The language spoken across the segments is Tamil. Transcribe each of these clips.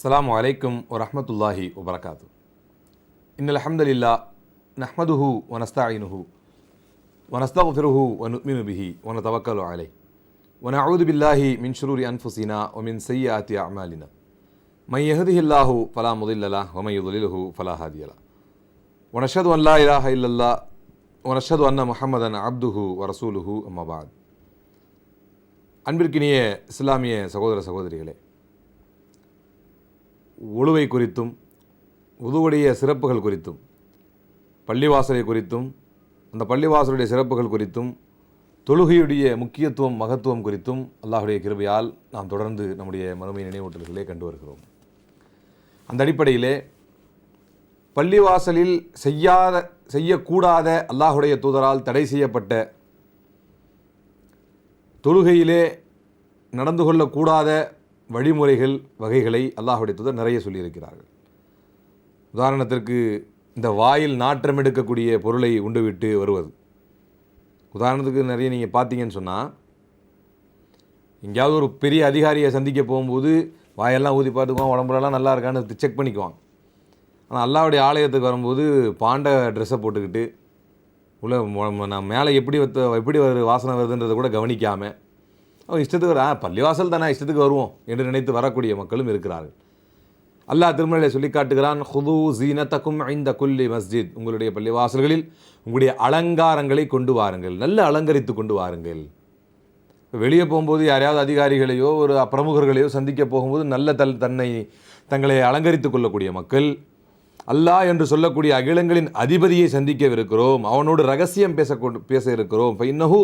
السلام عليكم ورحمة الله وبركاته إن الحمد لله نحمده ونستعينه ونستغفره ونؤمن به ونتوكل عليه ونعوذ بالله من شرور أنفسنا ومن سيئات أعمالنا من يهده الله فلا مضل له ومن يضلله فلا هادي له ونشهد أن لا إله إلا الله ونشهد أن محمدا عبده ورسوله أما بعد அன்பிற்கினிய இஸ்லாமிய சகோதர சகோதரிகளே உழுவை குறித்தும் உதுவுடைய சிறப்புகள் குறித்தும் பள்ளிவாசலை குறித்தும் அந்த பள்ளிவாசலுடைய சிறப்புகள் குறித்தும் தொழுகையுடைய முக்கியத்துவம் மகத்துவம் குறித்தும் அல்லாஹுடைய கிருபையால் நாம் தொடர்ந்து நம்முடைய மறுமை நினைவூட்டல்களே கண்டு வருகிறோம். அந்த அடிப்படையிலே பள்ளிவாசலில் செய்யாத செய்யக்கூடாத அல்லாஹுடைய தூதரால் தடை செய்யப்பட்ட தொழுகையிலே நடந்து கொள்ளக்கூடாத வழிமுறைகள் வகைகளை அல்லாஹுடைய தூதர் நிறைய சொல்லியிருக்கிறார்கள். உதாரணத்திற்கு இந்த வாயில் நாற்றம் எடுக்கக்கூடிய பொருளை உண்டுவிட்டு வருவது. உதாரணத்துக்கு நிறைய நீங்கள் பார்த்தீங்கன்னு சொன்னால் எங்கேயாவது ஒரு பெரிய அதிகாரியை சந்திக்க போகும்போது வாயெல்லாம் ஊதி பார்த்துக்குவான் உடம்புலலாம் நல்லா இருக்கான்னு செக் பண்ணிக்குவான் ஆனால் அல்லாவுடைய ஆலயத்துக்கு வரும்போது பாண்ட ட்ரெஸ்ஸை போட்டுக்கிட்டு உள்ள மொ- நான் மேலே எப்படி வத்த எப்படி வருது வாசனை வருதுன்றதை கூட கவனிக்காமல் அவன் இஷ்டத்துக்கு வர பள்ளிவாசல் தானே இஷ்டத்துக்கு வருவோம் என்று நினைத்து வரக்கூடிய மக்களும் இருக்கிறார்கள். அல்லாஹ் திருமலையை சொல்லி காட்டுகிறான் ஹுது ஜீனத்தக்கும் ஐந்த குல்லி மஸ்ஜித். உங்களுடைய பள்ளிவாசல்களில் உங்களுடைய அலங்காரங்களை கொண்டு வாருங்கள் நல்ல அலங்கரித்து கொண்டு வாருங்கள். வெளியே போகும்போது யாரையாவது அதிகாரிகளையோ ஒரு பிரமுகர்களையோ சந்திக்க போகும்போது நல்ல தல் தன்னை தங்களை அலங்கரித்துக் கொள்ளக்கூடிய மக்கள் அல்லாஹ் என்று சொல்லக்கூடிய அகிலங்களின் அதிபதியை சந்திக்கவிருக்கிறோம். அவனோடு ரகசியம் பேச பேச இருக்கிறோம் இன்னஹு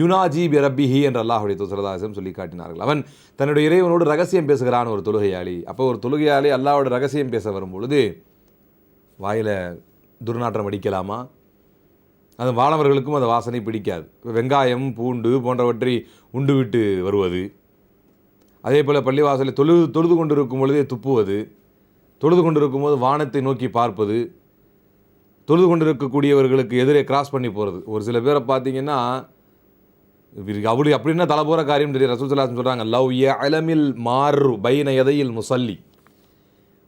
யுனாஜி பிரபிஹி என்று அல்லாஹுடைய துசரதாசம் சொல்லி காட்டினார்கள். அவன் தன்னுடைய இறைவனோடு ரகசியம் பேசுகிறான் ஒரு தொழுகையாளி. அப்போ ஒரு தொழுகையாளி அல்லாவோட ரகசியம் பேச வரும் பொழுது வாயில் துர்நாற்றம் அடிக்கலாமா? அது மாணவர்களுக்கும் அந்த வாசனை பிடிக்காது. வெங்காயம் பூண்டு போன்றவற்றை உண்டுவிட்டு வருவது. அதே போல் பள்ளிவாசலில் தொழுது தொழுது கொண்டிருக்கும் பொழுதே துப்புவது. தொழுது கொண்டிருக்கும் போது வானத்தை நோக்கி பார்ப்பது தொழுது கொண்டிருக்கக்கூடியவர்களுக்கு எதிரே கிராஸ் பண்ணி போகிறது ஒரு சில பேரை பார்த்தீங்கன்னா இவருக்கு அப்படி அப்படின்னா தலை போகிற காரியம் தெரியும் ரசூசல்லாசன் சொல்கிறாங்க லவ் ஏ அலமில் மாறு பைன எதையில் முசல்லி.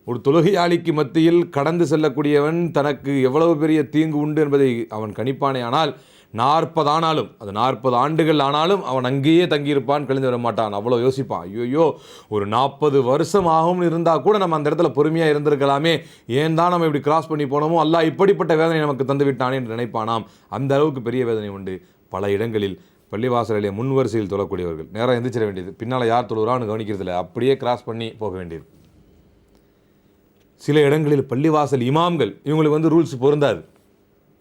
ஒரு தொழுகையாளிக்கு மத்தியில் கடந்து செல்லக்கூடியவன் தனக்கு எவ்வளவு பெரிய தீங்கு உண்டு என்பதை அவன் கணிப்பானே ஆனால் நாற்பது ஆனாலும் அது நாற்பது ஆண்டுகள் ஆனாலும் அவன் அங்கேயே தங்கியிருப்பான் கழிந்து வர மாட்டான். அவ்வளோ யோசிப்பான். ஐயோ ஒரு நாற்பது வருஷம் ஆகும்னு இருந்தால் கூட நம்ம அந்த இடத்துல பொறுமையாக இருந்திருக்கலாமே. ஏன் தான் நம்ம இப்படி கிராஸ் பண்ணி போனோமோ? அல்லா இப்படிப்பட்ட வேதனை நமக்கு தந்து விட்டானே என்று நினைப்பானாம். அந்த அளவுக்கு பெரிய வேதனை உண்டு. பல இடங்களில் பள்ளிவாசலிலே முன் வரிசையில் தொழக்கூடியவர்கள். நேராக எந்திரிச்சிட வேண்டியது. பின்னால் யார் தொழுகிறான்னு கவனிக்கிறதில்ல. அப்படியே கிராஸ் பண்ணி போக வேண்டியது. சில இடங்களில் பள்ளிவாசல் இமாம்கள் இவங்களுக்கு வந்து ரூல்ஸ் பொருந்தாது.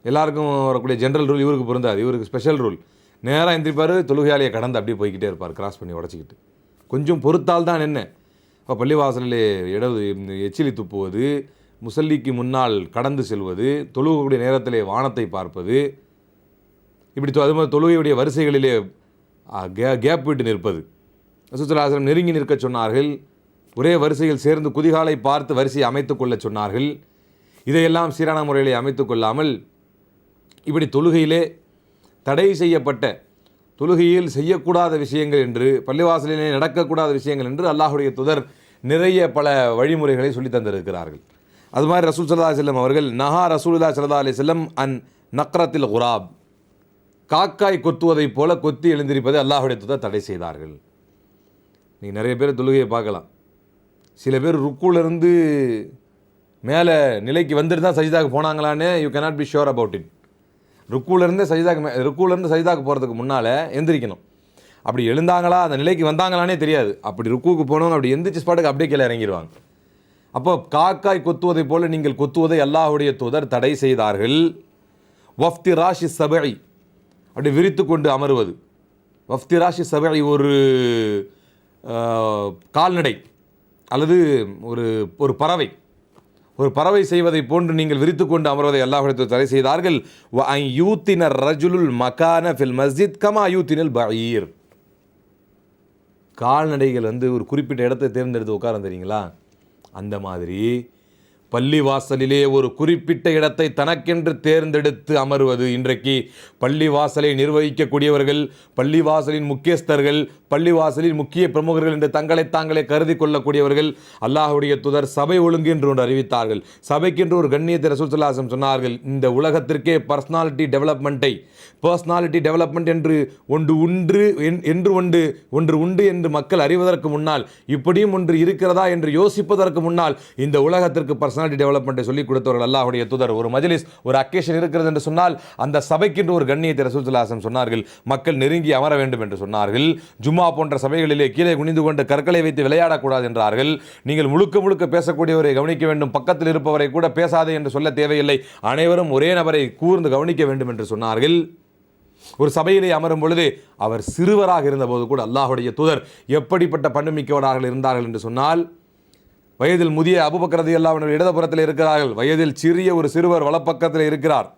எல்லாருக்கும் வரக்கூடிய ஜென்ரல் ரூல் இவருக்கு பொருந்தாது. இவருக்கு ஸ்பெஷல் ரூல் நேராக எந்திரிப்பார் தொழுகையாளியை கடந்து அப்படியே போய்க்கிட்டே இருப்பார் கிராஸ் பண்ணி உடச்சிக்கிட்டு. கொஞ்சம் பொறுத்தால் தான் என்ன? இப்போ பள்ளிவாசலிலே இடது எச்சிலி துப்புவது முசல்லிக்கு முன்னால் கடந்து செல்வது தொழுகக்கூடிய நேரத்திலே வானத்தை பார்ப்பது இப்படி தொ- அது மாதிரி தொழுகையுடைய வரிசைகளிலே கே கேப் விட்டு நிற்பது. ரசூலுல்லாஹி நெருங்கி நிற்க சொன்னார்கள். ஒரே வரிசையில் சேர்ந்து குதிகாலை பார்த்து வரிசையை அமைத்து கொள்ள சொன்னார்கள். இதையெல்லாம் சீரான முறையிலே அமைத்து கொள்ளாமல் இப்படி தொழுகையிலே தடை செய்யப்பட்ட தொழுகையில் செய்யக்கூடாத விஷயங்கள் என்று பள்ளிவாசலிலே நடக்கக்கூடாத விஷயங்கள் என்று அல்லாஹுடைய துதர் நிறைய பல வழிமுறைகளை சொல்லி தந்திருக்கிறார்கள். அது மாதிரி ரசூல் சல்லா செல்லம் அவர்கள் நஹா ரசூலுல்லா சல்லா அலி செல்லம் அன் நக்ரத்தில் குராப். காக்காய் கொத்துவதைப் போல கொத்தி எழுந்திருப்பதை அல்லாஹுடைய துதர் தடை செய்தார்கள். நீங்கள் நிறைய பேர் தொழுகையை பார்க்கலாம். சில பேர் ருக்குலேருந்து மேலே நிலைக்கு வந்துட்டு தான் சஜிதாக்கு போனாங்களான்னு you cannot be sure about it ருக்குலேருந்து சஜிதாக்கு மே ருக்குலேருந்து சஜிதாக்கு போகிறதுக்கு முன்னால் எந்திரிக்கணும். அப்படி எழுந்தாங்களா அந்த நிலைக்கு வந்தாங்களானே தெரியாது. அப்படி ருக்கூக்கு போனவங்க அப்படி எந்திரிச்சு ஸ்பாட்டுக்கு அப்படியே கீழே இறங்கிடுவாங்க அப்போ காக்காய் கொத்துவதைப் போல நீங்கள் கொத்துவதை அல்லாஹுடைய தூதர் தடை செய்தார்கள். வஃப்தி ராஷி சபை. அப்படி விரித்து கொண்டு அமருவது. வஃப்தி ராஷி சபை ஒரு கால்நடை. அல்லது ஒரு ஒரு பறவை. ஒரு பறவை செய்வதை போன்று நீங்கள் விரித்து கொண்டு அமர்வதை அல்லாஹிடத்தில் தடை செய்தார்கள். யூத்தினர் ரஜுலுல் மகான ஃபில் மஸ்ஜித் கமா யூத்தினல் பயீர் கால்நடைகள் வந்து ஒரு குறிப்பிட்ட இடத்தை தேர்ந்தெடுத்து உட்காரம் தெரியுங்களா அந்த மாதிரி பள்ளிவாசலிலே ஒரு குறிப்பிட்ட இடத்தை தனக்கென்று தேர்ந்தெடுத்து அமர்வது. இன்றைக்கு பள்ளிவாசலை நிர்வகிக்கக்கூடியவர்கள் பள்ளிவாசலின் முக்கியஸ்தர்கள் பள்ளிவாசலின் முக்கிய பிரமுகர்கள் என்று தங்களை தாங்களே கருதி கொள்ளக்கூடியவர்கள் அல்லாஹுடைய துதர் சபை ஒழுங்கு என்று ஒன்று அறிவித்தார்கள். சபைக்கென்று ஒரு கண்ணியத்தை ரசூசல்லாசம் சொன்னார்கள் இந்த உலகத்திற்கே பர்சனாலிட்டி டெவலப்மெண்ட்டை பர்சனாலிட்டி டெவலப்மெண்ட் என்று ஒன்று உண்டு என்று ஒன்று ஒன்று உண்டு என்று மக்கள் அறிவதற்கு முன்னால் இப்படியும் ஒன்று இருக்கிறதா என்று யோசிப்பதற்கு முன்னால் இந்த உலகத்திற்கு பர்சனாலிட்டி டெவலப்மெண்ட்டை சொல்லிக் கொடுத்தவர்கள் அல்லாஹுடைய தூதர். ஒரு மஜ்லிஸ் ஒரு அக்கேஷன் இருக்கிறது என்று சொன்னால் அந்த சபைக்கென்று ஒரு கண்ணியத்தை ரசூலுல்லாஹம் சொன்னார்கள். மக்கள் நெருங்கி அமர வேண்டும் என்று சொன்னார்கள். ஜும்மா போன்ற சபைகளிலே கீழே குனிந்து கொண்டு கற்களை வைத்து விளையாடக்கூடாது என்றார்கள். நீங்கள் முழுக்க முழுக்க பேசக்கூடியவரை கவனிக்க வேண்டும். பக்கத்தில் இருப்பவரை கூட பேசாதே என்று சொல்ல தேவையில்லை. அனைவரும் ஒரே நபரை கூர்ந்து கவனிக்க வேண்டும் என்று சொன்னார்கள். ஒரு சபையிலே அமரும் பொழுது அவர் சிறுவராக இருந்தபோது கூட அல்லாஹுடைய தூதர் எப்படிப்பட்ட பண்புமிக்கவராக இருந்தார்கள் என்று சொன்னால் வயதில் முதிய அபுபக்கரது எல்லாம் இடதுபுறத்தில் இருக்கிறார்கள். வயதில் சிறிய ஒரு சிறுவர் வலப்பக்கத்தில் இருக்கிறார்.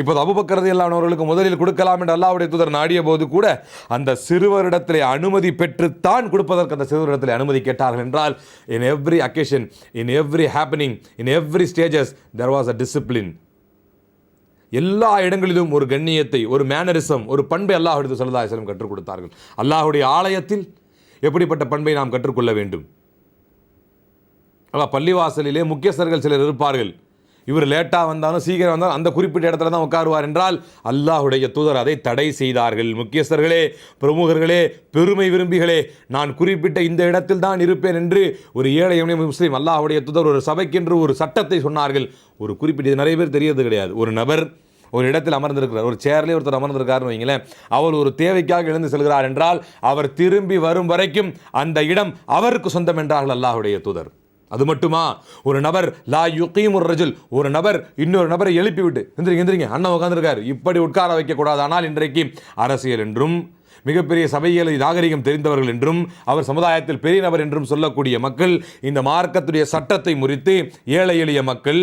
இப்போது அபுபக்கரது எல்லாம் அவர்களுக்கு முதலில் கொடுக்கலாம் என்று அல்லாவுடைய தூதர் நாடிய போது கூட அந்த சிறுவரிடத்திலே அனுமதி பெற்றுத்தான் கொடுப்பதற்கு அந்த சிறுவரிடத்தில் அனுமதி கேட்டார்கள் என்றால் in every occasion in every happening in every stages there was a discipline எல்லா இடங்களிலும் ஒரு கண்ணியத்தை ஒரு மேனரிசம் ஒரு பண்பை அல்லாஹுடைய சல்லல்லாஹு கற்றுக் கொடுத்தார்கள். அல்லாஹுடைய ஆலயத்தில் எப்படிப்பட்ட பண்பை நாம் கற்றுக்கொள்ள வேண்டும்? பள்ளிவாசலிலே முக்கியஸ்தர்கள் சிலர் இருப்பார்கள். இவர் லேட்டாக வந்தாலும் சீக்கிரம் வந்தாலும் அந்த குறிப்பிட்ட இடத்துல தான் உட்காருவார் என்றால் அல்லாஹுடைய தூதர் அதை தடை செய்தார்கள். முக்கியஸ்தர்களே பிரமுகர்களே பெருமை விரும்பிகளே நான் குறிப்பிட்ட இந்த இடத்தில் தான் இருப்பேன் என்று ஒரு ஏழை முஸ்லீம் அல்லாஹுடைய தூதர் ஒரு சபைக்கென்று ஒரு சட்டத்தை சொன்னார்கள். ஒரு குறிப்பிட்ட நிறைய பேர் தெரியறது கிடையாது. ஒரு நபர் ஒரு இடத்தில் அமர்ந்திருக்கிறார். ஒரு சேர்லேயே ஒருத்தர் அமர்ந்திருக்காருன்னு வைங்களேன். அவர் ஒரு தேவைக்காக எழுந்து செல்கிறார் என்றால் அவர் திரும்பி வரும் வரைக்கும் அந்த இடம் அவருக்கு சொந்தம் என்றார்கள் அல்லாஹுடைய தூதர். அது மட்டுமா? ஒரு நபர் லா யுக்கீம் ஒரு ரஜுல் ஒரு நபர் இன்னொரு நபரை எழுப்பி விட்டு எந்திரிங்க எந்திரிங்க அண்ணன் உட்கார்ந்திருக்காரு. இப்படி உட்கார வைக்கக்கூடாது. ஆனால் இன்றைக்கு அரசியல் என்றும் மிகப்பெரிய சபைகளை நாகரிகம் தெரிந்தவர்கள் என்றும் அவர் சமுதாயத்தில் பெரிய நபர் என்றும் சொல்லக்கூடிய மக்கள் இந்த மார்க்கத்துடைய சட்டத்தை முறித்து ஏழை எளிய மக்கள்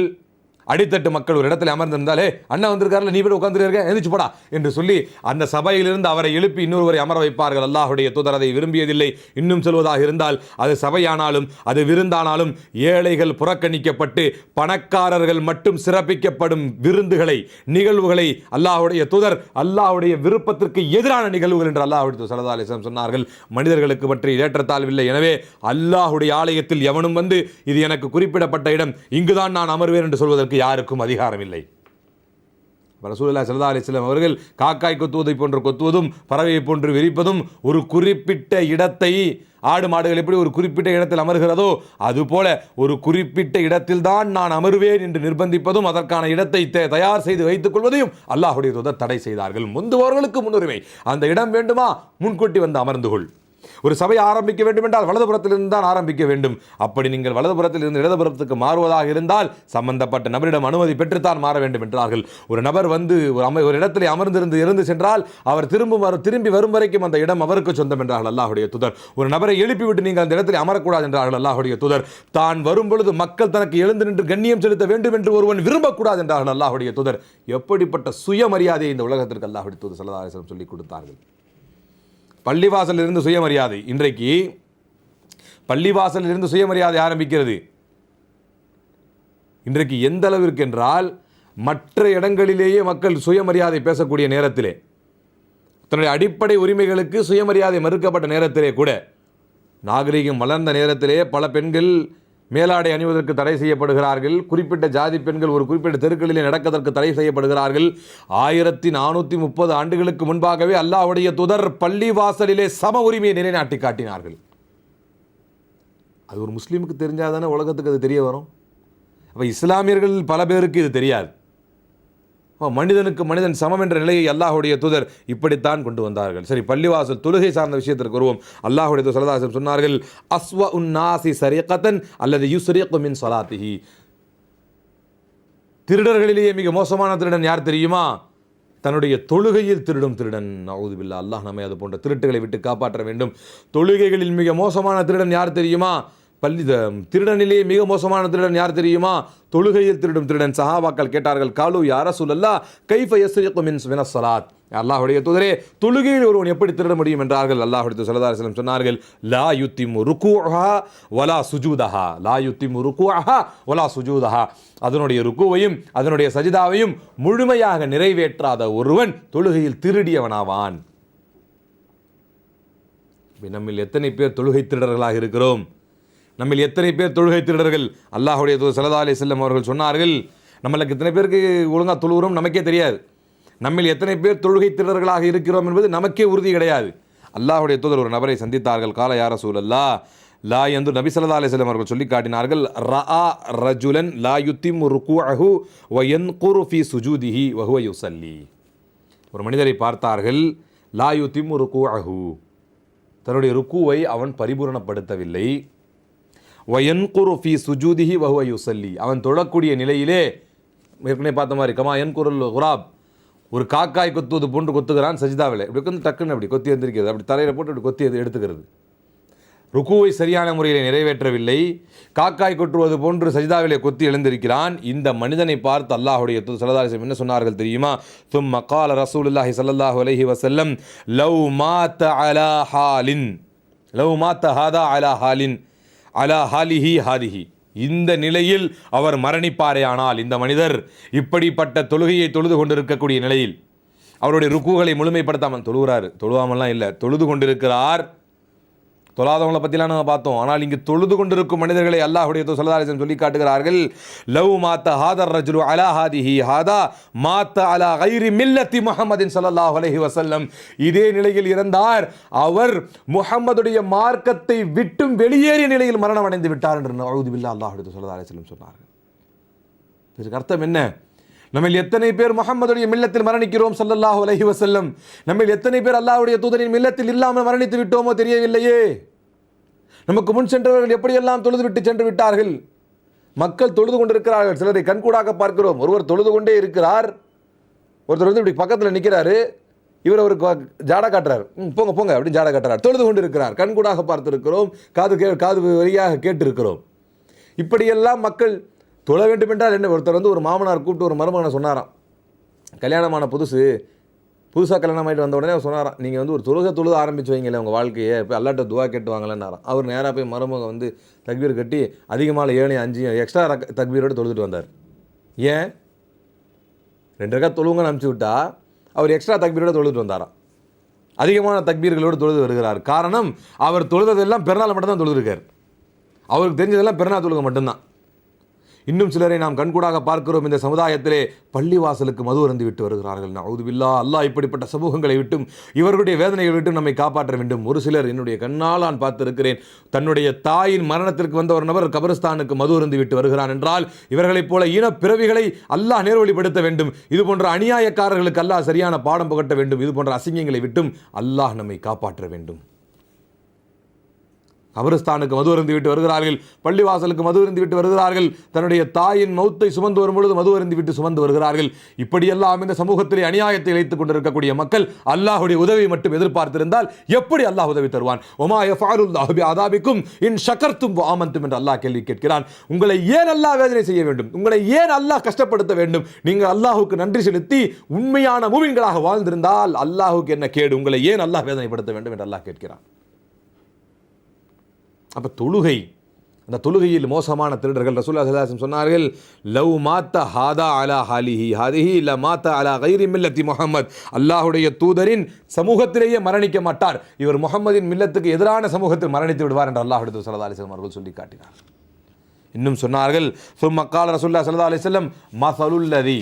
அடித்தட்டு மக்கள் ஒரு இடத்துல அமர்ந்திருந்தாலே அண்ணா வந்திருக்காருல நீ போய் உட்காந்துருக்க எந்திரிச்சு போடா என்று சொல்லி அந்த சபையிலிருந்து அவரை எழுப்பி இன்னொருவரை அமர வைப்பார்கள். அல்லாஹுடைய தூதர் அதை விரும்பியதில்லை. இன்னும் சொல்வதாக இருந்தால் அது சபையானாலும் அது விருந்தானாலும் ஏழைகள் புறக்கணிக்கப்பட்டு பணக்காரர்கள் மட்டும் சிறப்பிக்கப்படும் விருந்துகளை நிகழ்வுகளை அல்லாஹுடைய தூதர் அல்லாஹுடைய விருப்பத்திற்கு எதிரான நிகழ்வுகள் என்று அல்லாஹுடைய சலதா அலிசம் சொன்னார்கள். மனிதர்களுக்கு பற்றி ஏற்றத்தாழ்வில்லை எனவே அல்லாஹுடைய ஆலயத்தில் எவனும் வந்து இது எனக்கு குறிப்பிடப்பட்ட இடம் இங்குதான் நான் அமர்வேன் என்று சொல்வதற்கு யாருக்கும் அதிகாரம் இல்லை ரசூலுல்லாஹி ஸல்லல்லாஹு அலைஹி அவர்கள் காக்காய் கொத்துவதை போன்று கொத்துவதும் பறவையை போன்று விரிப்பதும் ஒரு குறிப்பிட்ட இடத்தை ஆடு மாடுகள் எப்படி ஒரு குறிப்பிட்ட இடத்தில் அமர்கிறதோ அதுபோல ஒரு குறிப்பிட்ட இடத்தில் தான் நான் அமர்வேன் என்று நிர்பந்திப்பதும் அதற்கான இடத்தை தயார் செய்து வைத்துக் கொள்வதையும் அல்லாஹுடைய தூதர் தடை செய்தார்கள். முந்துபவர்களுக்கு முன்னுரிமை. அந்த இடம் வேண்டுமா? முன்கூட்டி வந்து அமர்ந்து கொள். ஒரு சபை ஆரம்பிக்க வேண்டும் என்றால் வலதுபுறத்திலிருந்து தான் ஆரம்பிக்க வேண்டும். அப்படி நீங்கள் வலதுபுறத்தில் இருந்து இடதுபுறத்துக்கு மாறுவதாக இருந்தால் சம்பந்தப்பட்ட நபரிடம் அனுமதி பெற்றுத்தான் மாற வேண்டும் என்றார்கள். ஒரு நபர் வந்து ஒரு அமை ஒரு இடத்தில் அமர்ந்திருந்து இருந்து சென்றால் அவர் திரும்பும் வர- திரும்பி வரும் வரைக்கும் அந்த இடம் அவருக்கு சொந்தம் என்றார்கள் அல்லாஹுடைய துதர். ஒரு நபரை எழுப்பிவிட்டு நீங்கள் அந்த இடத்தில் அமரக்கூடாது என்றார்கள் அல்லாஹுடைய துதர். தான் வரும் பொழுது மக்கள் தனக்கு எழுந்து நின்று கண்ணியம் செலுத்த வேண்டும் என்று ஒருவன் விரும்பக்கூடாது என்றார்கள் அல்லாஹுடைய துதர். எப்படிப்பட்ட சுயமரியாதையை இந்த உலகத்திற்கு அல்லாஹுடைய தூதர் சல்லல்லாஹு சொல்லிக் கொடுத்தார்கள். பள்ளிவாசலில் இருந்து சுயமரியாதை. இன்றைக்கு பள்ளிவாசலில் இருந்து சுயமரியாதை ஆரம்பிக்கிறது. இன்றைக்கு எந்த அளவிற்கு என்றால் மற்ற இடங்களிலேயே மக்கள் சுயமரியாதை பேசக்கூடிய நேரத்திலே தன்னுடைய அடிப்படை உரிமைகளுக்கு சுயமரியாதை மறுக்கப்பட்ட நேரத்திலே கூட நாகரிகம் வளர்ந்த நேரத்திலே பல பெண்கள் மேலாடை அணிவதற்கு தடை செய்யப்படுகிறார்கள். குறிப்பிட்ட ஜாதி பெண்கள் ஒரு குறிப்பிட்ட தெருக்களிலே நடக்கதற்கு தடை செய்யப்படுகிறார்கள். ஆயிரத்தி நானூற்றி முப்பது ஆண்டுகளுக்கு முன்பாகவே அல்லாவுடைய துதர் பள்ளி வாசலிலே சம உரிமையை நிலைநாட்டி காட்டினார்கள். அது ஒரு முஸ்லீமுக்கு தெரிஞ்சாதானே உலகத்துக்கு அது தெரிய வரும். அப்போ இஸ்லாமியர்கள் பல பேருக்கு இது தெரியாது. மனிதனுக்கு மனிதன் சமம் என்ற நிலையை அல்லாஹுடைய தூதர் இப்படித்தான் கொண்டு வந்தார்கள். சரி பள்ளிவாசல் தொழுகை சார்ந்த விஷயத்திற்கு வருவோம். அல்லாஹுடைய தூதர் சலதாசம் சொன்னார்கள் அஸ்வ உன்னாசி சரியகத்தன் அல்லது யுஸ்ரியக்கு மின் சலாத்திஹி திருடர்களிலேயே மிக மோசமான திருடன் யார் தெரியுமா? தன்னுடைய தொழுகையில் திருடும் திருடன். நவுதுபில்லா அல்லாஹ் நம்மை அது போன்ற திருட்டுகளை விட்டு காப்பாற்ற வேண்டும். தொழுகைகளில் மிக மோசமான திருடன் யார் தெரியுமா? பள்ளி திருடனிலே மிக மோசமான திருடன் யார் தெரியுமா? தொழுகையில் திருடும் திருடன் சஹாபாக்கள் கேட்டார்கள் காலு யார சொல்லல்லா கைஃப யஸ்ரிகு மின் அல்லாஹுடைய தூதரே தொழுகையில் ஒருவன் எப்படி திருட முடியும் என்றார்கள்? அல்லாஹுடைய சலதார் செல்லம் சொன்னார்கள் லா யுத்திம் ருக்கூஹா வலா சுஜூதஹா. லா யுத்திமு ருக்கூஹா வலா சுஜூதஹா. அதனுடைய ருக்குவையும் அதனுடைய சஜிதாவையும் முழுமையாக நிறைவேற்றாத ஒருவன் தொழுகையில் திருடியவனாவான். நம்மில் எத்தனை பேர் தொழுகை திருடர்களாக இருக்கிறோம்? நம்மில் எத்தனை பேர் தொழுகை திருடர்கள்? அல்லாஹுடைய சலதா அலி செல்லம் அவர்கள் சொன்னார்கள் நம்மளுக்கு இத்தனை பேருக்கு ஒழுங்காக தொழுகிறோம் நமக்கே தெரியாது. நம்மில் எத்தனை பேர் தொழுகை திருடர்களாக இருக்கிறோம் என்பது நமக்கே உறுதி கிடையாது. அல்லாஹுடைய தூதர் ஒரு நபரை சந்தித்தார்கள். கால யார சூழல்லா லா என்று நபி ஸல்லல்லாஹு அலைஹி அவர்கள் சொல்லி காட்டினார்கள் ரா ரஜுலன் லா யுத்திம் ருக்கூஅஹு வயன் குருஃபி சுஜூதிஹி வ ஒரு மனிதரை பார்த்தார்கள் லா யுத்திம் ருக்கூஅஹு. தன்னுடைய ருக்குவை அவன் பரிபூரணப்படுத்தவில்லை. ஒயன் குருஃபி சுஜூதிஹி வஹுவ யுசல்லி. அவன் தொழக்கூடிய நிலையிலே ஏற்கனவே பார்த்த மாதிரி கமா என் குரல் குராப் ஒரு காக்காய் கொத்துவது போன்று கொத்துக்கிறான் சஜிதாவில். இப்படி வந்து டக்குன்னு அப்படி கொத்தி எழுந்திருக்கிறது அப்படி தரையில் போட்டு அப்படி கொத்தி எடுத்துக்கிறது. ருக்குவை சரியான முறையில் நிறைவேற்றவில்லை. காக்காய் கொட்டுவது போன்று சஜிதாவிலே கொத்தி எழுந்திருக்கிறான். இந்த மனிதனை பார்த்து அல்லாஹுடைய சலதாரிசம் என்ன சொன்னார்கள் தெரியுமா? தும் மக்கால ரசூலுல்லாஹி சல்லாஹூ அலஹி வசல்லம் லவ் மாத் அலா ஹாலின். லவ் மாத் ஹாதா அலா ஹாலின். அலா ஹாலிஹி ஹாதிஹி இந்த நிலையில் அவர் மரணிப்பாரே ஆனால் இந்த மனிதர் இப்படிப்பட்ட தொழுகையை தொழுது கொண்டிருக்கக்கூடிய நிலையில் அவருடைய ருக்குகளை முழுமைப்படுத்தாமல் தொழுகிறார். தொழுவாமல்லாம் இல்லை தொழுது கொண்டிருக்கிறார். தொழாதவங்களை பற்றிலாம் நம்ம பார்த்தோம். ஆனால் இங்கு தொழுது கொண்டிருக்கும் மனிதர்களை அல்லாஹுடைய சொல்லதாரிசன் சொல்லி காட்டுகிறார்கள் லவ் மாத்த ஹாதர் ரஜுலு அலா ஹாதிஹி ஹாதா மாத்த அலா கைரி மில்லத்தி முஹம்மதின் சல்லாஹ் அலைஹி வசல்லம் இதே நிலையில் இருந்தார். அவர் முகம்மதுடைய மார்க்கத்தை விட்டும் வெளியேறிய நிலையில் மரணம் அடைந்து விட்டார் என்று அழுதுபில்லா அல்லாஹுடைய சொல்லதாரிசலம் சொன்னார்கள். இதற்கு அர்த்தம் என்ன? நம்ம எத்தனை பேர் முகம்மதுடைய மில்லத்தில் மரணிக்கிறோம் சல்லல்லாஹு அலஹி வசல்லம் நம்ம எத்தனை பேர் அல்லாஹுடைய தூதரின் மில்லத்தில் இல்லாமல் மரணித்து விட்டோமோ தெரியவில்லையே? நமக்கு முன் சென்றவர்கள் எப்படியெல்லாம் தொழுது விட்டு சென்று விட்டார்கள்? மக்கள் தொழுது கொண்டிருக்கிறார்கள். சிலரை கண்கூடாக பார்க்கிறோம். ஒருவர் தொழுது கொண்டே இருக்கிறார். ஒருத்தர் வந்து இப்படி பக்கத்தில் நிற்கிறாரு இவர் ஒரு ஜாடா காட்டுறார். போங்க போங்க அப்படின்னு ஜாடா காட்டுறார். தொழுது கொண்டு இருக்கிறார் கண்கூடாக பார்த்திருக்கிறோம். காது கே காது வழியாக கேட்டிருக்கிறோம். இப்படியெல்லாம் மக்கள் தொழ வேண்டும் என்றால் என்ன ஒருத்தர் வந்து ஒரு மாமனார் கூப்பிட்டு ஒரு மருமகனை சொன்னாராம். கல்யாணமான புதுசு புதுசாக கல்யாணம் ஆகிட்டு வந்த உடனே அவர் சொன்னாராம் நீங்கள் வந்து ஒரு தொழுக தொழுத ஆரம்பிச்சு வைங்களேன் உங்கள் வாழ்க்கையை இப்போ அல்லாட்ட துவா கேட்டு வாங்கலன்னாராம். அவர் நேராக போய் மருமக வந்து தக்பீர் கட்டி அதிகமான ஏழையும் அஞ்சையும் எக்ஸ்ட்ரா தக்பீரோடு தொழுதுட்டு வந்தார். ஏன்? ரெண்டு ரக்கா தொழுவுங்கன்னு அனுப்பிச்சு விட்டா அவர் எக்ஸ்ட்ரா தக்பீரோடு தொழுதுட்டு வந்தாராம். அதிகமான தக்பீர்களோடு தொழுது வருகிறார். காரணம் அவர் தொழுததெல்லாம் பிறநாள் மட்டும்தான் தொழுதுருக்கார். அவருக்கு தெரிஞ்சதெல்லாம் பிறநாள் தொழுக மட்டும்தான். இன்னும் சிலரை நாம் கண்கூடாக பார்க்கிறோம். இந்த சமுதாயத்திலே பள்ளிவாசலுக்கு மது அருந்து விட்டு வருகிறார்கள். நவுது பில்லா அல்லாஹ் இப்படிப்பட்ட சமூகங்களை விட்டும் இவர்களுடைய வேதனைகளை விட்டும் நம்மை காப்பாற்ற வேண்டும். ஒரு சிலர் என்னுடைய கண்ணால் நான் பார்த்திருக்கிறேன். தன்னுடைய தாயின் மரணத்திற்கு வந்த ஒரு நபர் கபரஸ்தானுக்கு மது அருந்து விட்டு வருகிறான் என்றால் இவர்களைப் போல இனப் பிறவிகளை அல்லாஹ் நேர்வழிப்படுத்த வேண்டும். இது போன்ற அநியாயக்காரர்களுக்கு அல்லாஹ் சரியான பாடம் புகட்ட வேண்டும். இது போன்ற அசிங்கங்களை விட்டும் அல்லாஹ் நம்மை காப்பாற்ற வேண்டும். கபரிஸ்தானுக்கு மது அருந்தி விட்டு வருகிறார்கள். பள்ளிவாசலுக்கு மது அருந்தி விட்டு வருகிறார்கள். தன்னுடைய தாயின் மௌத்தை சுமந்து வரும்பொழுது மது அருந்தி விட்டு சுமந்து வருகிறார்கள். இப்படியெல்லாம் இந்த சமூகத்திலே அநியாயத்தை இழைத்துக் கொண்டிருக்கக்கூடிய மக்கள் அல்லாஹுடைய உதவியை மட்டும் எதிர்பார்த்திருந்தால் எப்படி அல்லாஹ் உதவி தருவான்? ஒமா யஃபாலுல்லாஹு பி அதாபிக்கும் இன் ஷக்கர்த்தும் ஆமந்தும் என்று அல்லாஹ் கேள்வி கேட்கிறான். உங்களை ஏன் அல்லாஹ் வேதனை செய்ய வேண்டும்? உங்களை ஏன் அல்லாஹ் கஷ்டப்படுத்த வேண்டும்? நீங்கள் அல்லாஹுக்கு நன்றி செலுத்தி உண்மையான மூவின்களாக வாழ்ந்திருந்தால் அல்லாஹுக்கு என்ன கேடு? உங்களை ஏன் அல்லாஹ் வேதனைப்படுத்த வேண்டும் என்று அல்லாஹ் கேட்கிறான். அப்போ தொழுகை. அந்த தொழுகையில் மோசமான திருடர்கள் ரசூல்லா சல்லாஹம் சொன்னார்கள் லவ் மாத்த ஹாதா அலா ஹாலிஹி ஹாதிஹி இல்ல மாத்த அலா கைரி மில்லத்தி முகமது அல்லாஹுடைய தூதரின் சமூகத்திலேயே மரணிக்க மாட்டார். இவர் முகமதின் மில்லத்துக்கு எதிரான சமூகத்தில் மரணித்து விடுவார் என்று அல்லாஹுடைய தூதர் சல்லா அலிஸ்லாம் அவர்கள் சொல்லி காட்டினார் இன்னும் சொன்னார்கள் சும் மக்கால் ரசூல்லா சல்லா அலிஸ்லம் மசலுல்லதி.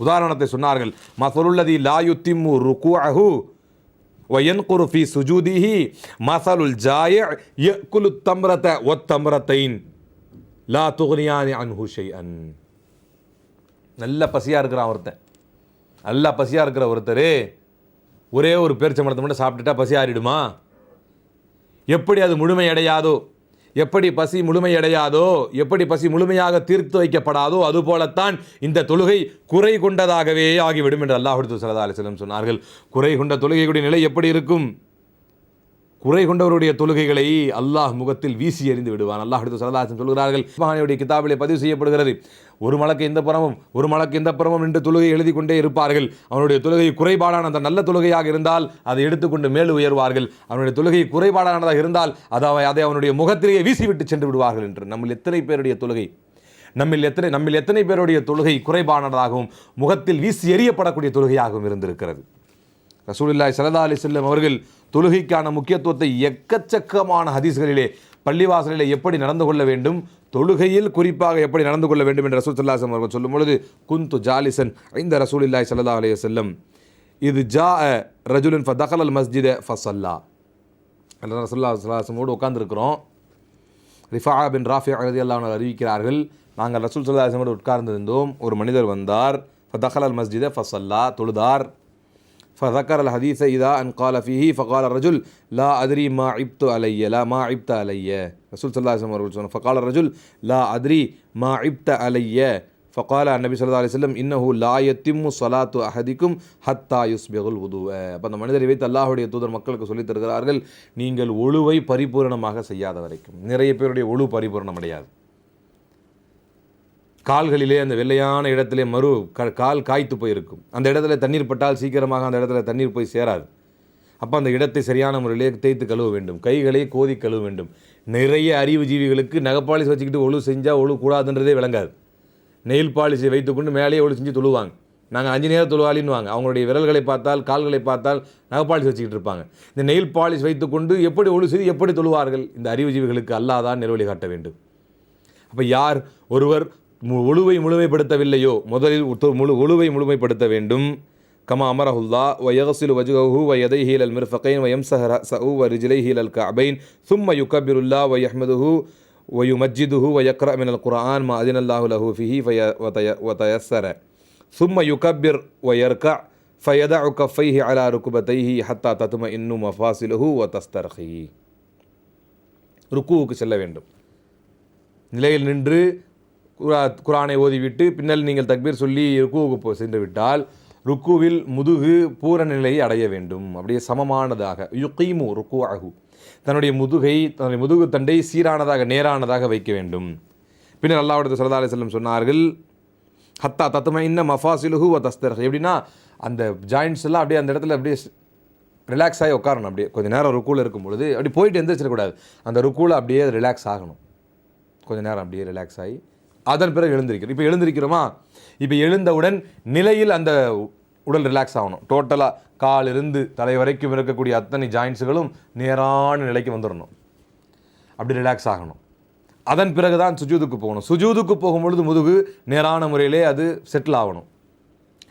உதாரணத்தை சொன்னார்கள் மசலுல்லதி லாயுத்திம்மு ருக்குஅஹு. وينقر في سجوده مثل الجائع يأكل التمرة والتمرتين لا تغنيان عنه شيئا நல்ல பசியாக இருக்கிறான் ஒருத்தன் நல்லா பசியாக இருக்கிற ஒருத்தர் ஒரே ஒரு பேரிச்சம்பழத்தை மட்டும் சாப்பிட்டுட்டா பசி ஆறிடுமா எப்படி அது முழுமை அடையாதோ எப்படி பசி முழுமையடையாதோ எப்படி பசி முழுமையாக தீர்த்து வைக்கப்படாதோ அதுபோலத்தான் இந்த தொழுகை குறை கொண்டதாகவே ஆகிவிடும் என்று அல்லாஹுடுத்து சலதா அலிஸ்லம் சொன்னார்கள். குறை கொண்ட தொழுகையுடைய நிலை எப்படி இருக்கும்? குறை கொண்டவருடைய தொழுகைகளை அல்லாஹ் முகத்தில் வீசி எறிந்து விடுவான். அல்லாஹ் எடுத்து சரதாசன் சொல்கிறார்கள் மகானுடைய கிதாபிலே பதிவு செய்யப்படுகிறது. ஒரு மலக்கு இந்த புறமும் ஒரு மலக்கு இந்த புறமும் என்று தொழுகை எழுதி கொண்டே இருப்பார்கள். அவனுடைய தொழுகை குறைபாடான அந்த நல்ல தொழுகையாக இருந்தால் அதை எடுத்துக்கொண்டு மேல் உயர்வார்கள். அவனுடைய தொழுகை குறைபாடானதாக இருந்தால் அதை அதை அவனுடைய முகத்திலேயே வீசிவிட்டு சென்று விடுவார்கள் என்று. நம்ம எத்தனை பேருடைய தொழுகை? நம்மில் எத்தனை நம்மில் எத்தனை பேருடைய தொழுகை குறைபாடானதாகவும் முகத்தில் வீசி எறியப்படக்கூடிய தொழுகையாகவும் இருந்திருக்கிறது. ரசூலில்லாய் ஸல்லல்லாஹு அலி செல்லம் அவர்கள் தொழுகைக்கான முக்கியத்துவத்தை எக்கச்சக்கமான ஹதீஸ்களிலே பள்ளிவாசலிலே எப்படி நடந்து கொள்ள வேண்டும் தொழுகையில் குறிப்பாக எப்படி நடந்து கொள்ள வேண்டும் என்று ரசூல் சல்லாஹம் அவர்கள் சொல்லும் பொழுது குந்து ஜாலிசன் இந்த இல்லாய் சல்லா அலைய செல்லம் இது ஜா ரஜுலின் ஃபதகல் அல் மஸ்ஜித ஃபசல்லா ரசுல்லா சல்லாஹமோடு உட்கார்ந்துருக்கிறோம். ரிஃபா பின் ராஃபி அகதி அல்லாஹ் அறிவிக்கிறார்கள் நாங்கள் ரசூல் சல்லாஹமோடு உட்கார்ந்திருந்தோம். ஒரு மனிதர் வந்தார் ஃபதகல் அல் மஸ்ஜித ஃபசல்லா தொழுதார். ஃபதக்கர் அல் ஹதீஸ இதா அன் கால ஃபிஹி ஃபகால ரஜுல் லா அத்ரி மா இப்து அலைய லா மா இப்த அலைய ரசூல் சல்லாஹம் அவர்கள் சொன்ன ஃபகால ரஜுல் லா அத்ரி மா இப்த அலைய ஃபகால நபி சொல்லா அலிஸ்லம் இன்னஹு லா யத்திம்மு சலாத்து அஹதிக்கும் ஹத்தா யுஸ்பெகுல் உதுவ அப்போ அந்த மனிதரை வைத்து அல்லாஹுடைய தூதர் மக்களுக்கு சொல்லித் தருகிறார்கள் நீங்கள் ஒழுவை பரிபூரணமாக செய்யாத வரைக்கும் நிறைய பேருடைய ஒழு பரிபூரணம் அடையாது கால்களிலே அந்த வெள்ளையான இடத்திலே மறு க கால் காய்த்து போயிருக்கும். அந்த இடத்துல தண்ணீர் பட்டால் சீக்கிரமாக அந்த இடத்துல தண்ணீர் போய் சேராது. அப்போ அந்த இடத்தை சரியான முறையிலே தேய்த்து கழுவ வேண்டும். கைகளை கோதி கழுவ வேண்டும். நிறைய அறிவு ஜீவிகளுக்கு நகப்பாலிஸ் வச்சுக்கிட்டு ஒழு செஞ்சால் ஒழு கூடாதுன்றதே விளங்காது. நெயில் பாலிஷை வைத்துக்கொண்டு மேலேயே ஒழு செஞ்சு தொழுவாங்க. நாங்கள் அஞ்சு நேரம் தொழுவாளின்னுவாங்க. அவங்களுடைய விரல்களை பார்த்தால் கால்களை பார்த்தால் நகப்பாலிஷ் வச்சுக்கிட்டு இருப்பாங்க. இந்த நெயில் பாலிஷ் வைத்துக்கொண்டு எப்படி ஒழு செய்து எப்படி தொழுவார்கள்? இந்த அறிவு ஜீவிகளுக்கு அல்லாதான் நிறுவலி காட்ட வேண்டும். அப்போ யார் ஒருவர் ஒழுவை முழுமைப்படுத்தவில்லையோ? முதலில் முழு ஒழுவை முழுமைப்படுத்த வேண்டும். கமா அமரஹுல்லா வயகசிலு வஜுகஹு வயதை ஹீலல் மிர்ஃபகைன் வயம் சஹர சஹூ வ ரிஜிலை ஹீலல் கபைன் சும்ம யுகபிருல்லா வ யஹ்மதுஹு வயு மஜ்ஜிதுஹு வ மினல் குரான் மா அதினல்லாஹு லஹு ஃபிஹி ஃபய வதய வதயஸர சும்ம யுகபிர் வ யர்க ஃபயதஉ கஃபைஹி அலா ருக்குபதைஹி ஹத்தா தத்தும இன்னு மஃபாசிலுஹு வ தஸ்தர்ஹி ருக்குவுக்கு செல்ல வேண்டும். நிலையில் நின்று குரானை ஓதிவிட்டு பின்னல் நீங்கள் தக்பீர் சொல்லி ருக்குவுக்கு போ சென்று விட்டால் ருக்குவில் முதுகு பூரண நிலையை அடைய வேண்டும். அப்படியே சமமானதாக யுக்கீமு ருக்கு அகு தன்னுடைய முதுகை தன்னுடைய முதுகு தண்டை சீரானதாக நேரானதாக வைக்க வேண்டும். பின்னர் அல்லாவுடைய சல்லல்லாஹு அலைஹி சொன்னார்கள் ஹத்தா தத்துமை இன்ன மஃபாசிலுஹு வ தஸ்தர் எப்படின்னா அந்த ஜாயின்ட்ஸ் எல்லாம் அப்படியே அந்த இடத்துல அப்படியே ரிலாக்ஸ் ஆகி உட்காரணும். அப்படியே கொஞ்ச நேரம் ருக்கூல இருக்கும் பொழுது அப்படி போயிட்டு எந்திரிச்சிடக்கூடாது. அந்த ருக்கூல அப்படியே ரிலாக்ஸ் ஆகணும். கொஞ்ச நேரம் அப்படியே ரிலாக்ஸ் ஆகி அதன் பிறகு எழுந்திருக்கிறோம் இப்போ எழுந்திருக்கிறோமா? இப்போ எழுந்தவுடன் நிலையில் அந்த உடல் ரிலாக்ஸ் ஆகணும். டோட்டலாக கால் இருந்து தலை வரைக்கும் இருக்கக்கூடிய அத்தனை ஜாயின்ஸுகளும் நேரான நிலைக்கு வந்துடணும் அப்படி ரிலாக்ஸ் ஆகணும். அதன் பிறகு தான் சுஜூதுக்கு போகணும். சுஜூதுக்கு போகும்பொழுது முதுகு நேரான முறையிலே அது செட்டில் ஆகணும்.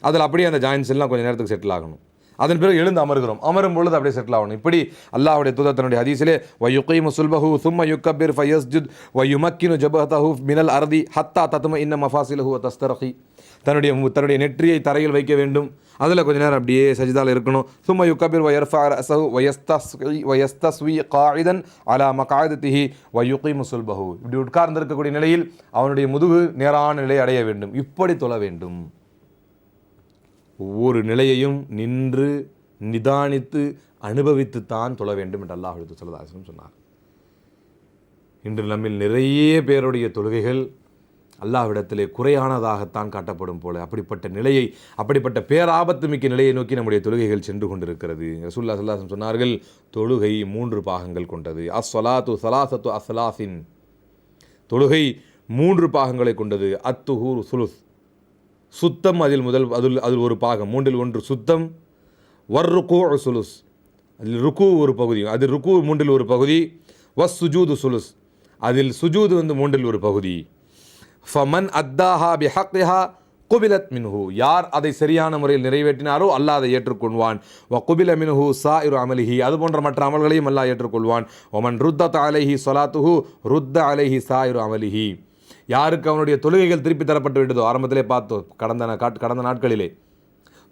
அதில் அப்படியே அந்த ஜாயின்ஸ் எல்லாம் கொஞ்சம் நேரத்துக்கு செட்டில் ஆகணும். அதன் பிறகு எழுந்து அமர்கிறோம். அமரும் பொழுது அப்படியே செட்டில் ஆகணும். இப்படி அல்லாஹ்வுடைய தூதர் தன்னுடைய ஹதீஸிலே வயுகைமு சுல்பஹு சும்ம யுக்கபிர் ஃபயஸ்ஜுத் வயுமக்கினு ஜபஹதஹு மினல் அர்தி ஹத்தா தத்தும இன்ன மஃபாசிலஹு தஸ்தரஹி தன்னுடைய மு- தன்னுடைய நெற்றியை தரையில் வைக்க வேண்டும். அதில் கொஞ்ச நேரம் அப்படியே சஜிதால இருக்கணும். சும்ம யுக்கபிர் வயர்ஃபா ரஸஹு வயஸ்தஸ்வி வயஸ்தஸ்வி காயிதன் அலா மகாயதத்திஹி வயுகைமு முசுல்பஹு இப்படி உட்கார்ந்து இருக்கக்கூடிய நிலையில் அவனுடைய முதுகு நேரான நிலை அடைய வேண்டும். இப்படி தொழ வேண்டும். ஒவ்வொரு நிலையையும் நின்று நிதானித்து அனுபவித்து தான் தொழ வேண்டும் என்று அல்லாஹ் எடுத்து சொல்லதாசனம் சொன்னார். இன்று நம்மில் நிறைய பேருடைய தொழுகைகள் அல்லாஹ்விடத்திலே குறையானதாகத்தான் காட்டப்படும் போல அப்படிப்பட்ட நிலையை அப்படிப்பட்ட பேராபத்து மிக்க நிலையை நோக்கி நம்முடைய தொழுகைகள் சென்று கொண்டிருக்கிறது. ரசூல்லா சல்லாஹம் சொன்னார்கள் தொழுகை மூன்று பாகங்கள் கொண்டது. அஸ்வலாத்து சலாசத்து அஸ்லாசின் தொழுகை மூன்று பாகங்களை கொண்டது. அத்துஹூர் சுலுஸ். சுத்தம் அதில் முதல் அதில் அதில் ஒரு பாகம். மூன்றில் ஒன்று சுத்தம். வர் ருக்கு சுலுஸ். அதில் ருக்கு ஒரு பகுதி. அதில் ருக்கு மூன்றில் ஒரு பகுதி. வஸ் சுஜூது சுலுஸ். அதில் சுஜூது வந்து மூன்றில் ஒரு பகுதி. ஃபமன் அத்தாஹா பி ஹக்ஹா குபிலத் மின்ஹு. யார் அதை சரியான முறையில் நிறைவேற்றினாரோ அல்லாஹ் அதை ஏற்றுக்கொள்வான். வ குபில மின்ஹு இரு அமலிஹி. அது போன்ற மற்ற அமல்களையும் அல்லாஹ் ஏற்றுக்கொள்வான். ஒமன் ருத்தத் அலைஹி சொலாத்துஹு ருத்த அலைஹி சா இரு அமலிஹி. யாருக்கு அவனுடைய தொழுகைகள் திருப்பி தரப்பட்டு விட்டதோ? ஆரம்பத்திலே பார்த்தோம் கடந்த காட்- கடந்த நாட்களிலே.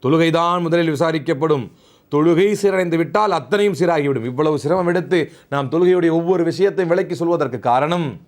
தொழுகைதான் முதலில் விசாரிக்கப்படும். தொழுகை சீரடைந்து விட்டால் அத்தனையும் சீராகிவிடும். இவ்வளவு சிரமம் எடுத்து நாம் தொழுகையுடைய ஒவ்வொரு விஷயத்தையும் விளக்கி சொல்வதற்கு காரணம்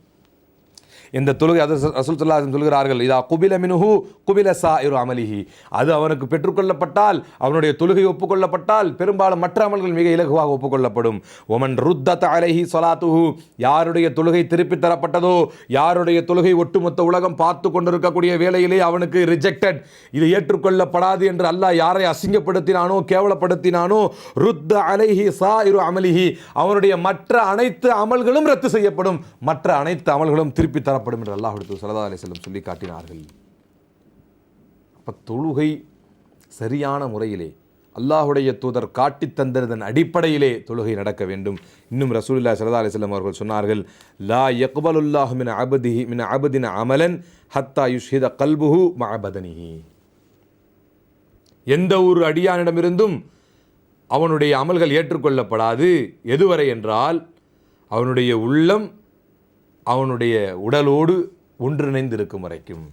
இந்த தொழுகை அது ரசூல் சல்லா சொல்கிறார்கள் இதா குபில மினுஹு குபில சா இரு அமலிஹி. அது அவனுக்கு பெற்றுக்கொள்ளப்பட்டால் அவனுடைய தொழுகை ஒப்புக்கொள்ளப்பட்டால் பெரும்பாலும் மற்ற அமல்கள் மிக இலகுவாக ஒப்புக்கொள்ளப்படும். ஒமன் ருத்தத் அலைஹி சொலாத்துஹு யாருடைய தொழுகை திருப்பித் தரப்பட்டதோ யாருடைய தொழுகை ஒட்டுமொத்த உலகம் பார்த்து கொண்டிருக்கக்கூடிய வேலையிலே அவனுக்கு ரிஜெக்டட் இது ஏற்றுக்கொள்ளப்படாது என்று அல்லாஹ் யாரை அசிங்கப்படுத்தினானோ கேவலப்படுத்தினானோ ருத்த அலைஹி சா இரு அமலிஹி. அவனுடைய மற்ற அனைத்து அமல்களும் ரத்து செய்யப்படும். மற்ற அனைத்து அமல்களும் திருப்பி தரப்படும் என்று அல்லாஹ் கொடுத்து சல்லா அலி செல்லம் சொல்லி காட்டினார்கள். அப்போ தொழுகை சரியான முறையிலே அல்லாஹுடைய தூதர் காட்டி தந்ததன் அடிப்படையிலே தொழுகை நடக்க வேண்டும். இன்னும் ரசூலுல்லாஹி ஸல்லல்லாஹு அலைஹி வஸல்லம் அவர்கள் சொன்னார்கள் லா யக்பலுல்லாஹு மின் அபதிஹி மின் அபதின அமலன் ஹத்தா யுஷ்ஹித கல்புஹு மஅபதனிஹி. எந்த ஒரு அடியானிடமிருந்தும் அவனுடைய அமல்கள் ஏற்றுக்கொள்ளப்படாது. எதுவரை என்றால் அவனுடைய உள்ளம் அவனுடைய உடலோடு ஒன்றிணைந்து இருக்கும் வரைக்கும்.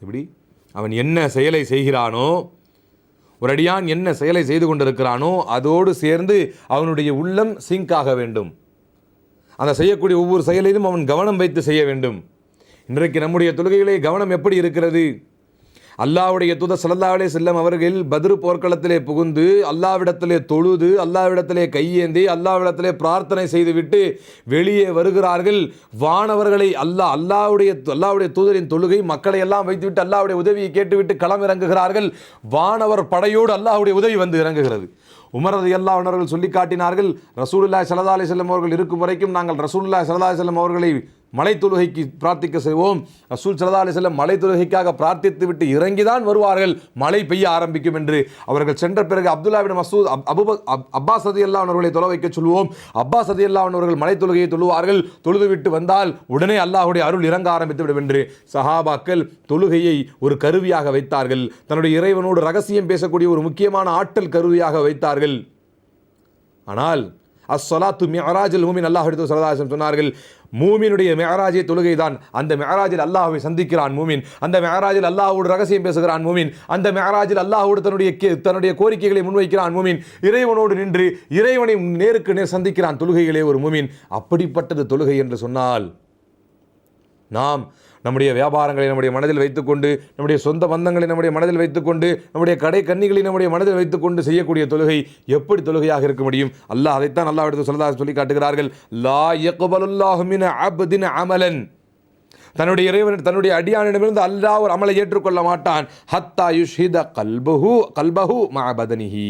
இப்படி அவன் என்ன செயலை செய்கிறானோ ஒரு அடியான் என்ன செயலை செய்து கொண்டிருக்கிறானோ அதோடு சேர்ந்து அவனுடைய உள்ளம் சிங்க் ஆக வேண்டும். அந்த செய்யக்கூடிய ஒவ்வொரு செயலிலும் அவன் கவனம் வைத்து செய்ய வேண்டும். இன்றைக்கு நம்முடைய தொழுகைகளே கவனம் எப்படி இருக்கிறது? அல்லாவுடைய தூத சல்லல்லாஹே செல்லம் அவர்கள் பதிரு போர்க்களத்திலே புகுந்து அல்லாவிடத்திலே தொழுது அல்லாவிடத்திலே கையேந்தி அல்லாவிடத்திலே பிரார்த்தனை செய்துவிட்டு வெளியே வருகிறார்கள். வானவர்களை அல்லாஹ் அல்லாவுடைய அல்லாவுடைய தூதரின் தொழுகை மக்களை எல்லாம் வைத்துவிட்டு அல்லாவுடைய உதவியை கேட்டுவிட்டு களம் இறங்குகிறார்கள். வானவர் படையோடு அல்லாவுடைய உதவி வந்து இறங்குகிறது. உமரது எல்லா உணர்கள் சொல்லி காட்டினார்கள் ரசூலுல்லாஹி ஸல்லல்லாஹு அலைஹி அவர்கள் இருக்கும் வரைக்கும் நாங்கள் ரசூலுல்லாஹி ஸல்லல்லாஹு அலைஹி அவர்களை மலை தொழுகைக்கு பிரார்த்திக்க செய்வோம். ரசூல் ஸல்லல்லாஹு அலைஹி வஸல்லம் மலை தொழுகைக்காக பிரார்த்தித்து விட்டு இறங்கிதான் வருவார்கள். மழை பெய்ய ஆரம்பிக்கும் என்று அவர்கள் சென்ற பிறகு அப்துல்லாவின் மசூத் அப்- அப்- அப்பாஸ் சதி அல்லா அவர்களை தொலை வைக்க சொல்வோம். அப்பாஸ் சதி அல்லா அவர்கள் மலை தொழுகையை தொழுவார்கள். தொழுது விட்டு வந்தால் உடனே அல்லாஹுடைய அருள் இறங்க ஆரம்பித்து விடும் என்று சஹாபாக்கள் தொழுகையை ஒரு கருவியாக வைத்தார்கள். தன்னுடைய இறைவனோடு ரகசியம் பேசக்கூடிய ஒரு முக்கியமான ஆற்றல் கருவியாக வைத்தார்கள். ஆனால் அஸ்ஸலாத்து மியராஜில் மூமின் அல்லாஹ் எடுத்து சரதாசம் சொன்னார்கள் மூமினுடைய மிஅராஜை தொழுகை தான் அந்த மிஅராஜில் அல்லாஹுவை சந்திக்கிறான் மூமின். அந்த மிஅராஜில் அல்லாஹோடு ரகசியம் பேசுகிறான் மூமின். அந்த மிஅராஜில் அல்லாஹோடு தன்னுடைய கே- தன்னுடைய கோரிக்கைகளை முன்வைக்கிறான் மூமின். இறைவனோடு நின்று இறைவனை நேருக்கு நேர் சந்திக்கிறான் தொழுகைகளே ஒரு மூமின். அப்படிப்பட்டது தொழுகை என்று சொன்னால் நாம் நம்முடைய வியாபாரங்களை நம்முடைய மனதில் வைத்துக்கொண்டு நம்முடைய சொந்த பந்தங்களை நம்முடைய மனதில் வைத்துக்கொண்டு நம்முடைய கடை கன்னிகளை நம்முடைய மனதில் வைத்துக்கொண்டு செய்யக்கூடிய தொழுகை எப்படி தொழுகையாக இருக்க முடியும்? அல்லாஹ் அதைத்தான் அல்லாஹ் எடுத்து சொல்லதாக சொல்லி காட்டுகிறார்கள் லா யக்பலுல்லாஹு அபதின் அமலன். தன்னுடைய இறைவன் தன்னுடைய அடியானிடமிருந்து அல்லாஹ் ஒரு அமலை ஏற்றுக்கொள்ள மாட்டான். ஹத்தா யுஷ்ஹித கல்பஹு கல்பஹு மஅபதனிஹி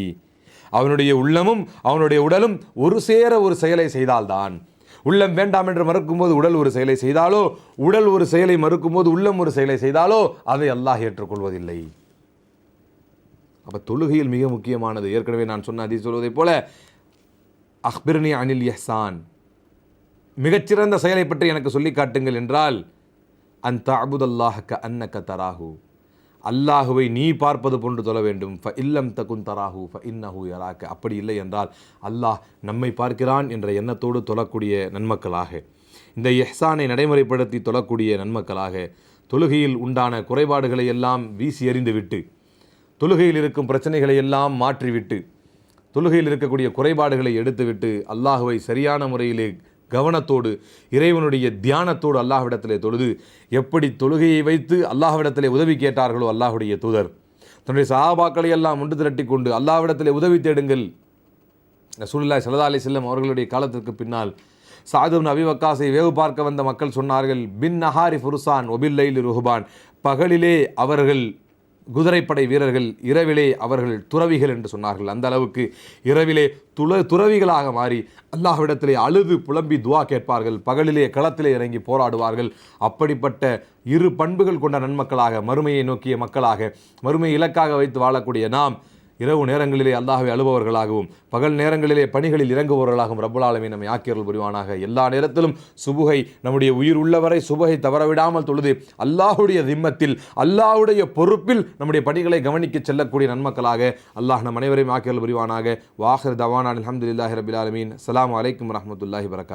அவனுடைய உள்ளமும் அவனுடைய உடலும் ஒரு சேர ஒரு செயலை செய்தால்தான் உள்ளம் வேண்டாம் என்று மறுக்கும்போது உடல் ஒரு செயலை செய்தாலோ உடல் ஒரு செயலை மறுக்கும்போது உள்ளம் ஒரு செயலை செய்தாலோ அதை அல்லாஹ் ஏற்றுக்கொள்வதில்லை. அப்போ தொழுகையில் மிக முக்கியமானது. ஏற்கனவே நான் சொன்ன அதை சொல்வதைப் போல அக்பிர்னி அனில் இஹ்சான். மிகச்சிறந்த செயலை பற்றி எனக்கு சொல்லி காட்டுங்கள் என்றால் அன் தஅபுதல்லாஹக அன்னக்க தராஹு. அல்லாஹுவை நீ பார்ப்பது போன்று தொழ வேண்டும். ஃப இல்லம் தகுன் தராஹு ஃப இன்னஹு யராக்க அப்படி இல்லை என்றால் அல்லாஹ் நம்மை பார்க்கிறான் என்ற எண்ணத்தோடு தொழக்கூடிய நன்மக்களாக. இந்த எஹ்சானை நடைமுறைப்படுத்தி தொழக்கூடிய நன்மக்களாக. தொழுகையில் உண்டான குறைபாடுகளை எல்லாம் வீசி எறிந்துவிட்டு தொழுகையில் இருக்கும் பிரச்சனைகளை எல்லாம் மாற்றிவிட்டு தொழுகையில் இருக்கக்கூடிய குறைபாடுகளை எடுத்துவிட்டு அல்லாஹுவை சரியான முறையிலே கவனத்தோடு இறைவனுடைய தியானத்தோடு அல்லாஹ்விடத்திலே தொழுது எப்படி தொழுகையை வைத்து அல்லாஹ்விடத்திலே உதவி கேட்டார்களோ அல்லாஹுடைய தூதர். தன்னுடைய சஹாபாக்களை எல்லாம் ஒன்று திரட்டி கொண்டு அல்லாஹ்விடத்திலே உதவி தேடுங்கள். ரசூலுல்லாஹி ஸல்லல்லாஹு அலி செல்லம் அவர்களுடைய காலத்திற்கு பின்னால் சாதுன் அபிவக்காசை வேவு பார்க்க வந்த மக்கள் சொன்னார்கள் பின் நஹாரி ஃபுருசான் ஒபில்லைல் ருஹுபான். பகலிலே அவர்கள் குதிரைப்படை வீரர்கள் இரவிலே அவர்கள் துறவிகள் என்று சொன்னார்கள். அந்த அளவுக்கு இரவிலே துள துறவிகளாக மாறி அல்லாஹ்விடத்திலே அழுது புலம்பி துவா கேட்பார்கள். பகலிலே களத்திலே இறங்கி போராடுவார்கள். அப்படிப்பட்ட இரு பண்புகள் கொண்ட நன்மக்களாக மறுமையை நோக்கிய மக்களாக மறுமை இலக்காக வைத்து வாழக்கூடிய நாம் இரவு நேரங்களிலே அல்லாஹ்வை அழுபவர்களாகவும் பகல் நேரங்களிலே பணிகளில் இறங்குபவர்களாகவும் ரப்புல் நம்மை ஆக்கியர்கள் புரிவானாக. எல்லா நேரத்திலும் சுபுகை நம்முடைய உயிர் உள்ளவரை சுபகை தவறவிடாமல் தொழுது அல்லாஹுடைய திம்மத்தில் அல்லாஹுடைய பொறுப்பில் நம்முடைய பணிகளை கவனிக்க செல்லக்கூடிய நன்மக்களாக அல்லாஹ் நம் அனைவரையும் ஆக்கியர்கள் புரிவானாக. வாஹர் தவானான் அலமதுல்லாஹி ரபில் ஆலமீன். அஸ்ஸலாமு அலைக்கும் வரஹ்மத்துல்லாஹி வரகாத்